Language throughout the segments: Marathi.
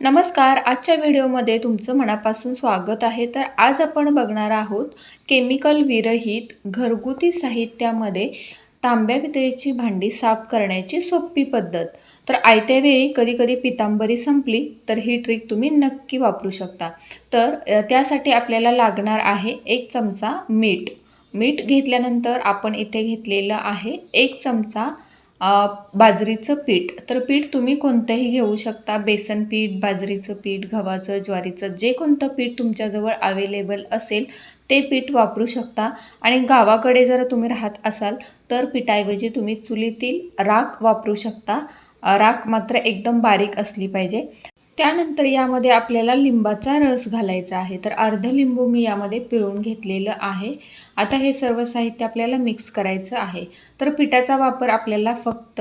नमस्कार आजच्या व्हिडिओमध्ये तुमचं मनापासून स्वागत आहे. तर आज आपण बघणार आहोत केमिकल विरहित घरगुती साहित्यामध्ये तांब्या पितळेची भांडी साफ करण्याची सोपी पद्धत. तर आयत्या वेळी कधीकधी पितांबरी संपली तर ही ट्रिक तुम्ही नक्की वापरू शकता. तर त्यासाठी आपल्याला लागणार आहे एक चमचा मीठ. मीठ घेतल्यानंतर आपण इथे घेतलेलं आहे एक चमचा बाजरीचं पीठ. तर पीठ तुम्ही कोणतंही घेऊ शकता. बेसन पीठ बाजरीचं पीठ गव्हाचं ज्वारीचं जे कोणतं पीठ तुमच्याजवळ अवेलेबल असेल ते पीठ वापरू शकता. आणि गावाकडे जर तुम्ही राहत असाल तर पिठाऐवजी तुम्ही चुलीतील राख वापरू शकता. राख मात्र एकदम बारीक असली पाहिजे. त्यानंतर यामध्ये आपल्याला लिंबाचा रस घालायचा आहे. तर अर्ध लिंबू मी यामध्ये पिळून घेतलेलं आहे. आता हे सर्व साहित्य आपल्याला मिक्स करायचं आहे. तर पिठाचा वापर आपल्याला फक्त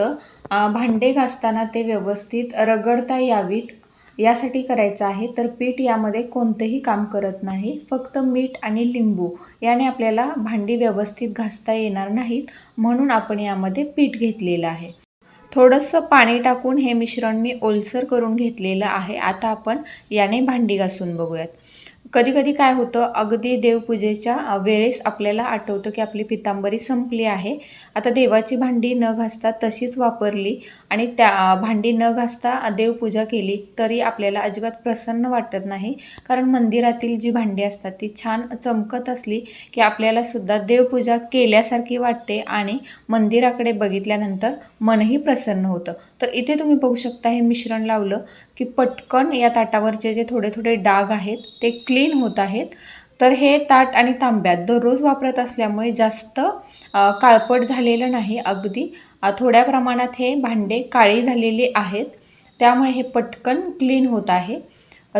भांडे घासताना ते व्यवस्थित रगडता यावीत यासाठी करायचं आहे. तर पीठ यामध्ये कोणतंही काम करत नाही. फक्त मीठ आणि लिंबू याने आपल्याला भांडी व्यवस्थित घासता येणार नाहीत म्हणून आपण यामध्ये पीठ घेतलेलं आहे. थोडंसं पाणी टाकून हे मिश्रण मी ओलसर करून घेतलेलं आहे. आता आपण याने भांडी घासून बघूयात. कधी कधी काय होतं अगदी देवपूजेच्या वेळेस आपल्याला आठवतं की आपली पितांबरी संपली आहे. आता देवाची भांडी न घासता तशीच वापरली आणि त्या भांडी न घासता देवपूजा केली तरी आपल्याला अजिबात प्रसन्न वाटत नाही. कारण मंदिरातील जी भांडी असतात ती छान चमकत असली की आपल्याला सुद्धा देवपूजा केल्यासारखी वाटते आणि मंदिराकडे बघितल्यानंतर मनही प्रसन्न होतं. तर इथे तुम्ही बघू शकता हे मिश्रण लावलं की पटकन या ताटावरचे जे थोडे थोडे डाग आहेत ते क्लीन होत आहेत. तर हे ताट आणि तांब्यात दररोज वापरत असल्यामुळे जास्त काळपट झालेलं नाही अगदी. थोड्या प्रमाणात हे भांडे काळी झालेली आहेत. त्यामुळे हे पटकन क्लीन होत आहे.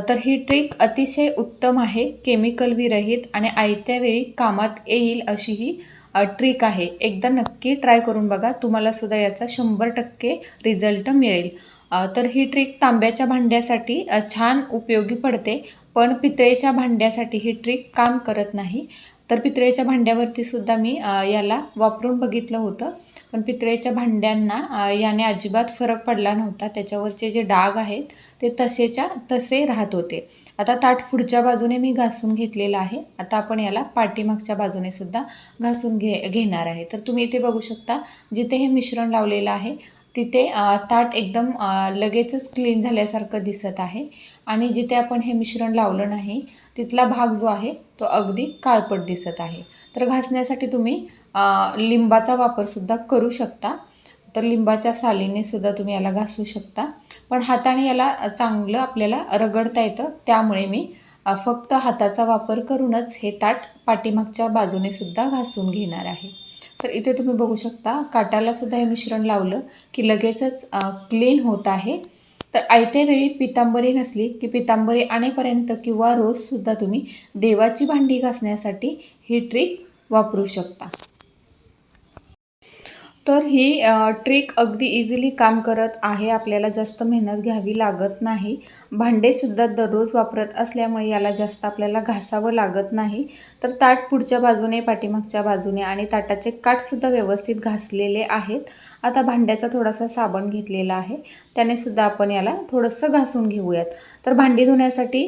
तर ही ट्रिक अतिशय उत्तम आहे. केमिकल विरहित आणि आयत्या वेळी कामात येईल अशी ही ट्रिक आहे. एकदा नक्की ट्राय करून बघा. तुम्हाला सुद्धा याचा शंभर टक्के रिझल्ट मिळेल. तर ही ट्रिक तांब्याच्या भांड्यासाठी छान उपयोगी पडते. पण पितळेच्या भांड्यासाठी ही ट्रिक काम करत नाही. तर पितळेच्या भांड्यावरती सुद्धा मी याला वापरून बघितलं होतं. पण पितळेच्या भांड्यांना याने अजिबात फरक पडला नव्हता. त्याच्यावरचे जे डाग आहेत ते तसेच्या तसे राहत होते. आता ताट पुढच्या बाजूने मी घासून घेतलेलं आहे. आता आपण याला पाठीमागच्या बाजूने सुद्धा घासून घे घेणार आहे. तर तुम्ही इथे बघू शकता जिथे हे मिश्रण लावलेलं आहे तिथे ताट एकदम लगेचच क्लीन झाल्यासारखं दिसत आहे. आणि जिथे आपण हे मिश्रण लावलं नाही तिथला भाग जो आहे तो अगदी काळपट दिसत आहे. तर घासण्यासाठी तुम्ही लिंबाचा वापरसुद्धा करू शकता. तर लिंबाच्या सालीने सुद्धा तुम्ही याला घासू शकता. पण हाताने याला चांगलं आपल्याला रगडता येतं. त्यामुळे मी फक्त हाताचा वापर करूनच हे ताट पाठीमागच्या बाजूने सुद्धा घासून घेणार आहे. तर इथे तुम्ही बघू शकता काटाला सुद्धा हे मिश्रण लावलं की लगेचच क्लीन होत आहे. तर आयत्या वेळी पितांबरी नसली की पितांबरी आणेपर्यंत किंवा रोजसुद्धा तुम्ही देवाची भांडी घासण्यासाठी ही ट्रिक वापरू शकता. तर ही ट्रिक अगदी इझिली काम करत आहे. आपल्याला जास्त मेहनत घ्यावी लागत नाही. भांडेसुद्धा दररोज वापरत असल्यामुळे याला जास्त आपल्याला घासावं लागत नाही. तर ताट पुढच्या बाजूने पाठीमागच्या बाजूने आणि ताटाचे काठसुद्धा व्यवस्थित घासलेले आहेत. आता भांड्याचा थोडासा साबण घेतलेला आहे. त्याने सुद्धा आपण याला थोडंसं घासून घेऊयात. तर भांडी धुण्यासाठी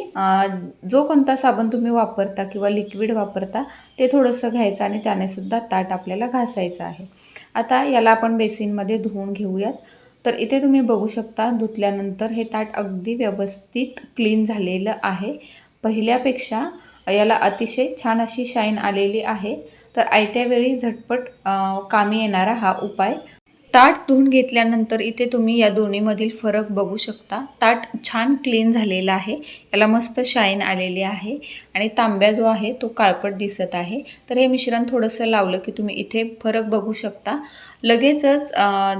जो कोणता साबण तुम्ही वापरता किंवा लिक्विड वापरता ते थोडंसं घ्यायचं आणि त्यानेसुद्धा ताट आपल्याला घासायचं आहे. आता याला आपण बेसिनमध्ये धुवून घेऊयात. तर इथे तुम्ही बघू शकता धुतल्यानंतर हे ताट अगदी व्यवस्थित क्लीन झालेलं आहे. पहिल्यापेक्षा याला अतिशय छान अशी शाईन आलेली आहे. तर आयत्या वेळी झटपट कामी येणारा हा उपाय. ताट धुवून घेतल्यानंतर इथे तुम्ही या दोन्हीमधील फरक बघू शकता. ताट छान क्लीन झालेला आहे. याला मस्त शाईन आलेली आहे. आणि तांब्या जो आहे तो काळपट दिसत आहे. तर हे मिश्रण थोडंसं लावलं की तुम्ही इथे फरक बघू शकता. लगेचच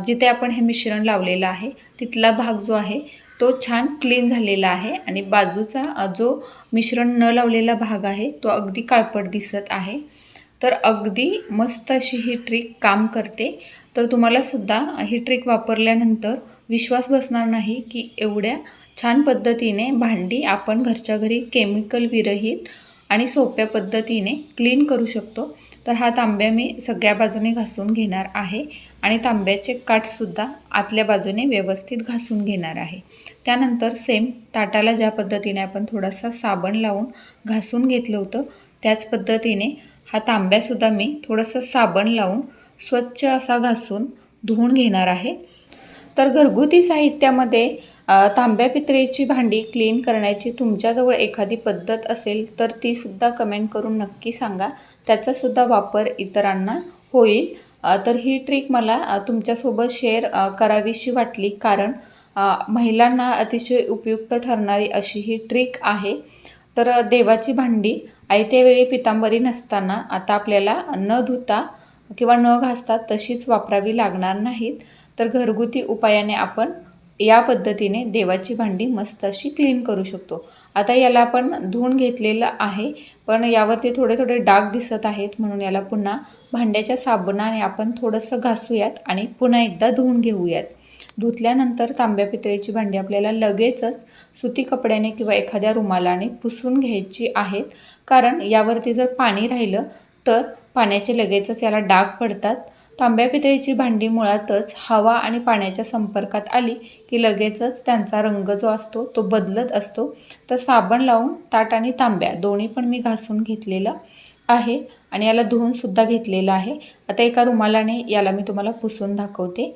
जिथे आपण हे मिश्रण लावलेलं आहे तिथला भाग जो आहे तो छान क्लीन झालेला आहे. आणि बाजूचा जो मिश्रण न लावलेला भाग आहे तो अगदी काळपट दिसत आहे. तर अगदी मस्त अशी ही ट्रिक काम करते. तर तुम्हालासुद्धा ही ट्रिक वापरल्यानंतर विश्वास बसणार नाही की एवढ्या छान पद्धतीने भांडी आपण घरच्या घरी केमिकल विरहित आणि सोप्या पद्धतीने क्लीन करू शकतो. तर हा तांब्या मी सगळ्या बाजूने घासून घेणार आहे आणि तांब्याचे काठसुद्धा आतल्या बाजूने व्यवस्थित घासून घेणार आहे. त्यानंतर सेम ताटाला ज्या पद्धतीने आपण थोडासा साबण लावून घासून घेतलं होतं त्याच पद्धतीने हा तांब्यासुद्धा मी थोडंसं साबण लावून स्वच्छ असा घासून धुवून घेणार आहे. तर घरगुती साहित्यामध्ये तांब्या पितळेची भांडी क्लीन करण्याची तुमच्याजवळ एखादी पद्धत असेल तर तीसुद्धा कमेंट करून नक्की सांगा. त्याचासुद्धा वापर इतरांना होईल. तर ही ट्रिक मला तुमच्यासोबत शेअर करावीशी वाटली कारण महिलांना अतिशय उपयुक्त ठरणारी अशी ही ट्रिक आहे. तर देवाची भांडी आयत्या वेळी पितांबरी नसताना आता आपल्याला न धुता किंवा न घासता तशीच वापरावी लागणार नाहीत. तर घरगुती उपायाने आपण या पद्धतीने देवाची भांडी मस्त अशी क्लीन करू शकतो. आता याला आपण धुवून घेतलेलं आहे पण यावरती थोडे थोडे डाग दिसत आहेत म्हणून याला पुन्हा भांड्याच्या साबणाने आपण थोडंसं घासूयात आणि पुन्हा एकदा धुवून घेऊयात. धुतल्यानंतर तांब्या पितळेची भांडी आपल्याला लगेचच सुती कपड्याने किंवा एखाद्या रुमालाने पुसून घ्यायची आहेत. कारण यावरती जर पाणी राहिलं तर पाण्याचे लगेचच याला डाग पडतात. तांब्या पितळेची भांडी मुळातच हवा आणि पाण्याच्या संपर्कात आली की लगेचच त्यांचा रंग जो असतो तो बदलत असतो. तर साबण लावून ताट आणि तांब्या दोन्ही पण मी घासून घेतलेलं आहे आणि याला धुवूनसुद्धा घेतलेलं आहे. आता एका रुमालाने याला मी तुम्हाला पुसून दाखवते.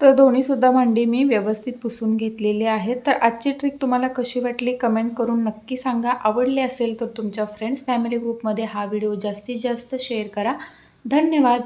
तर दोन्हीसुद्धा भांडी मी व्यवस्थित पुसून घेतलेली आहेत. तर आजची ट्रिक तुम्हाला कशी वाटली कमेंट करून नक्की सांगा. आवडली असेल तर तुमच्या फ्रेंड्स फॅमिली ग्रुपमध्ये हा व्हिडिओ जास्तीत जास्त शेअर करा. धन्यवाद.